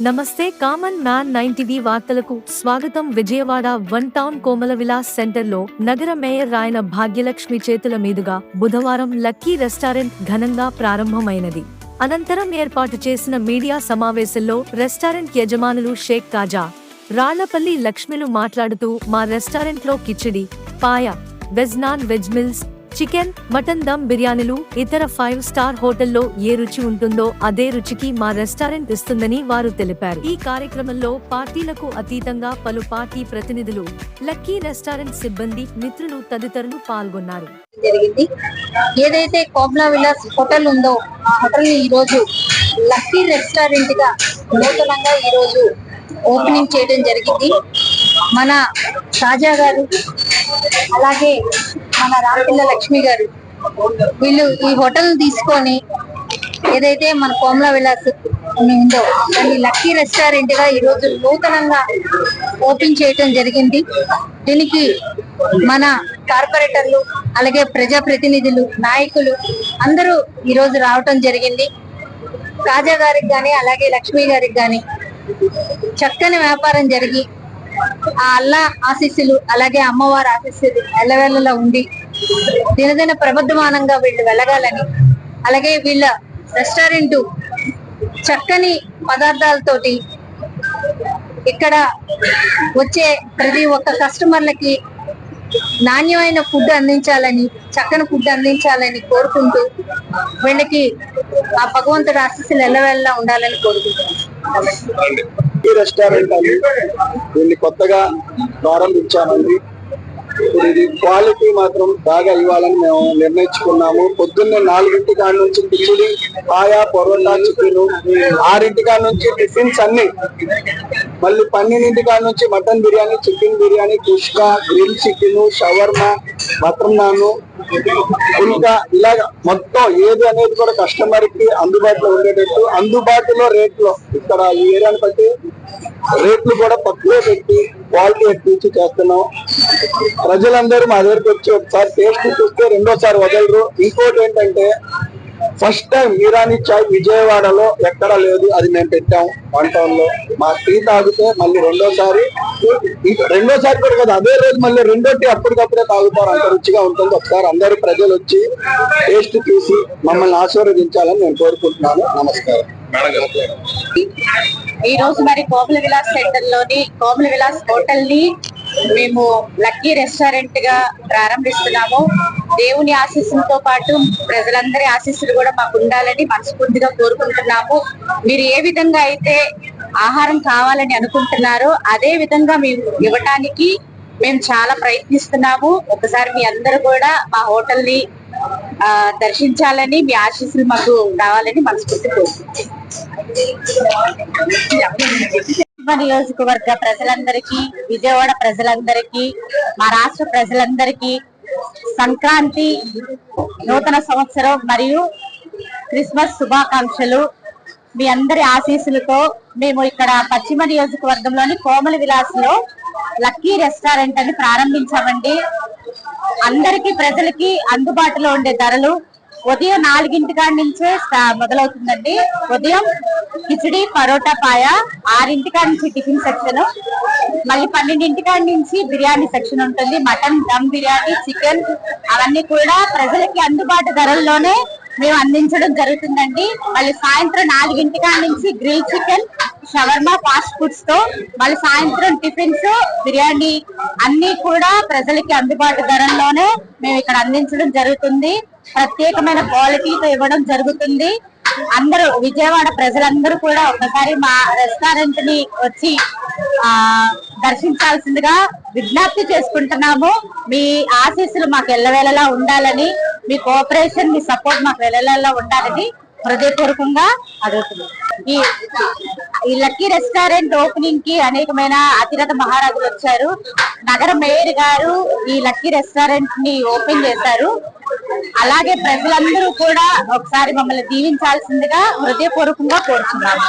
నమస్తే common man nine TV వార్తలకు స్వాగతం విజయవాడ వన్ టౌన్ కోమల విలాస్ సెంటర్లో నగర మేయర్ రాయన భాగ్యలక్ష్మి చేతుల మీదుగా బుధవారం లక్కీ రెస్టారెంట్ ఘనంగా ప్రారంభమైనది. అనంతరం ఏర్పాటు చేసిన మీడియా సమావేశంలో రెస్టారెంట్ యజమానులు షేక్ కాజా రాళ్ళపల్లి లక్ష్మిలు మాట్లాడుతూ మా రెస్టారెంట్లో khichdi paya veg non veg meals chicken mutton dum బిర్యానీలు ఇతర ఫైవ్ స్టార్ హోటల్లో ఏ రుచి ఉంటుందో అదే రుచికి మా రెస్టారెంట్ ఇస్తుందని వారు తెలిపారు. ఈ కార్యక్రమంలో పార్టీలకు అతీతంగా పలు పార్టీ ప్రతినిధులు లక్కీ రెస్టారెంట్ సిబ్బంది మిత్రులు తదితరులు పాల్గొన్నారు. జరిగింది. ఏదైతే కోబ్లా విలాస్ హోటల్ ఉందో ఆ హోటల్ ఈ రోజు లక్కీ రెస్టారెంట్గా నూతనంగా ఈరోజు ఓపెనింగ్ చేయడం జరిగింది. మన రాజా గారు అలాగే మన రామపిల్ల లక్ష్మి గారు. వీళ్ళు ఈ హోటల్ తీసుకొని ఏదైతే మన కోమల విలాస్ ఉందో దాన్ని లక్కీ రెస్టారెంట్గా ఈరోజు నూతనంగా ఓపెన్ చేయటం జరిగింది. దీనికి మన కార్పొరేటర్లు అలాగే ప్రజా ప్రతినిధులు నాయకులు అందరూ ఈరోజు రావటం జరిగింది. కాజా గారికి కానీ అలాగే లక్ష్మి గారికి కానీ చక్కని వ్యాపారం జరిగి ఆ అల్లా ఆశీస్సులు అలాగే అమ్మవారి ఆశీస్సులు ఎల్లవేళలా ఉండి దినదిన ప్రబద్ధమానంగా వీళ్ళు వెళ్ళగాలని అలాగే వీళ్ళ రెస్టారెంట్ చక్కని పదార్థాలతోటి ఇక్కడ వచ్చే ప్రతి ఒక్క కస్టమర్లకి నాణ్యమైన ఫుడ్ అందించాలని చక్కని ఫుడ్ అందించాలని కోరుకుంటూ వీళ్ళకి ఆ భగవంతుడి ఆశీస్సులు ఎల్లవేళలా ఉండాలని కోరుకుంటున్నాను. రెస్టారెంట్ అని దీన్ని కొత్తగా ప్రారంభించామండి. ఇది క్వాలిటీ మాత్రం బాగా ఇవ్వాలని మేము నిర్ణయించుకున్నాము. పొద్దున్నే నాలుగింటి కాడ నుంచి కిచిడి ఆయా పొరోటా చికెన్ ఆరింటి కాడ నుంచి టిఫిన్స్ అన్ని. మళ్ళీ పన్నెండింటి కాడ నుంచి mutton biryani chicken biryani kushka grill chicken shawarma mutton naan ఇంకా ఇలాగ మొత్తం ఏది అనేది కూడా కస్టమర్కి అందుబాటులో ఉండేటట్టు అందుబాటులో రేట్లో ఇక్కడ ఈ ఏరియాని బట్టి రేట్లు కూడా తక్కువ పెట్టి క్వాలిటీ ఎక్కువ చేస్తున్నాం. ప్రజలందరూ మా దగ్గరికి వచ్చి ఒకసారి టేస్ట్ చూస్తే రెండోసారి వదలరు. ఇంకోటి ఏంటంటే ఫస్ట్ టైం మీరాని చాయ్ విజయవాడలో ఎక్కడా లేదు అది మేము పెట్టాం వన్ టౌన్లో. మా టీ తాగితే మళ్ళీ రెండోసారి రెండోసారి కూడా కదా అదే రోజు మళ్ళీ రెండో టీ అప్పటికప్పుడే తాగుతారు అంత రుచిగా ఉంటుంది. ఒకసారి అందరూ ప్రజలు వచ్చి టేస్ట్ చూసి మమ్మల్ని ఆశీర్వదించాలని నేను కోరుకుంటున్నాను. నమస్కారం. ఈ రోజు మరి కోమల విలాస్ సెంటర్లోని కోమల విలాస్ హోటల్ని మేము లక్కీ రెస్టారెంట్గా ప్రారంభిస్తున్నాము. దేవుని ఆశీస్సులతో పాటు ప్రజలందరి ఆశీస్సులు కూడా మాకు ఉండాలని మనస్ఫూర్తిగా కోరుకుంటున్నాము. మీరు ఏ విధంగా అయితే ఆహారం కావాలని అనుకుంటున్నారో అదే విధంగా మేము ఇవ్వటానికి మేము చాలా ప్రయత్నిస్తున్నాము. ఒకసారి మీ అందరూ కూడా మా హోటల్ని ఆ, దర్శించాలని మీ ఆశీస్సులు మాకు కావాలని మనస్ఫూర్తి కోరుకుంటున్నాం నియోజకవర్గ ప్రజలందరికీ విజయవాడ ప్రజలందరికీ మా రాష్ట్ర ప్రజలందరికీ సంక్రాంతి నూతన సంవత్సరం మరియు క్రిస్మస్ శుభాకాంక్షలు. మీ అందరి ఆశీస్సులతో మేము ఇక్కడ పశ్చిమ నియోజకవర్గంలోని కోమల విలాస్లో లక్కీ రెస్టారెంట్ అని ప్రారంభించామండి. అందరికీ ప్రజలకి అందుబాటులో ఉండే ధరలు ఉదయం నాలుగింటి కాడి నుంచే మొదలవుతుందండి. ఉదయం కిచడి పరోటా పాయ ఆరింటి కాడి నుంచి టిఫిన్ సెక్షన్ మళ్ళీ పన్నెండింటి కాడి నుంచి బిర్యానీ సెక్షన్ ఉంటుంది. మటన్ దమ్ బిర్యానీ చికెన్ అవన్నీ కూడా ప్రజలకి అందుబాటు ధరల్లోనే మేము అందించడం జరుగుతుందండి. మళ్ళీ సాయంత్రం నాలుగింటి కాడి నుంచి గ్రిల్ చికెన్ షవర్మా ఫాస్ట్ ఫుడ్స్తో మళ్ళీ సాయంత్రం టిఫిన్స్ బిర్యానీ అన్ని కూడా ప్రజలకి అందుబాటు ధరల్లోనే మేము ఇక్కడ అందించడం జరుగుతుంది. ప్రత్యేకమైన క్వాలిటీతో ఇవ్వడం జరుగుతుంది. అందరూ విజయవాడ ప్రజలందరూ కూడా ఒకసారి మా రెస్టారెంట్ని వచ్చి ఆ దర్శించాల్సిందిగా విజ్ఞప్తి చేసుకుంటున్నాము. మీ ఆశీస్సులు మాకు ఎల్లవేళలా ఉండాలని మీ కోఆపరేషన్ మీ సపోర్ట్ మాకు ఎల్లవేళలా ఉండాలని హృదయపూర్వకంగా అడుగుతున్నాం. ఈ ఈ లక్కీ రెస్టారెంట్ ఓపెనింగ్కి అనేకమైన అతిరథ మహారాజులు వచ్చారు. నగర మేయర్ గారు ఈ లక్కీ రెస్టారెంట్ని ఓపెన్ చేశారు. అలాగే ప్రజలందరూ కూడా ఒకసారి మమ్మల్ని దీవించాల్సిందిగా హృదయపూర్వకంగా కోరుతున్నాము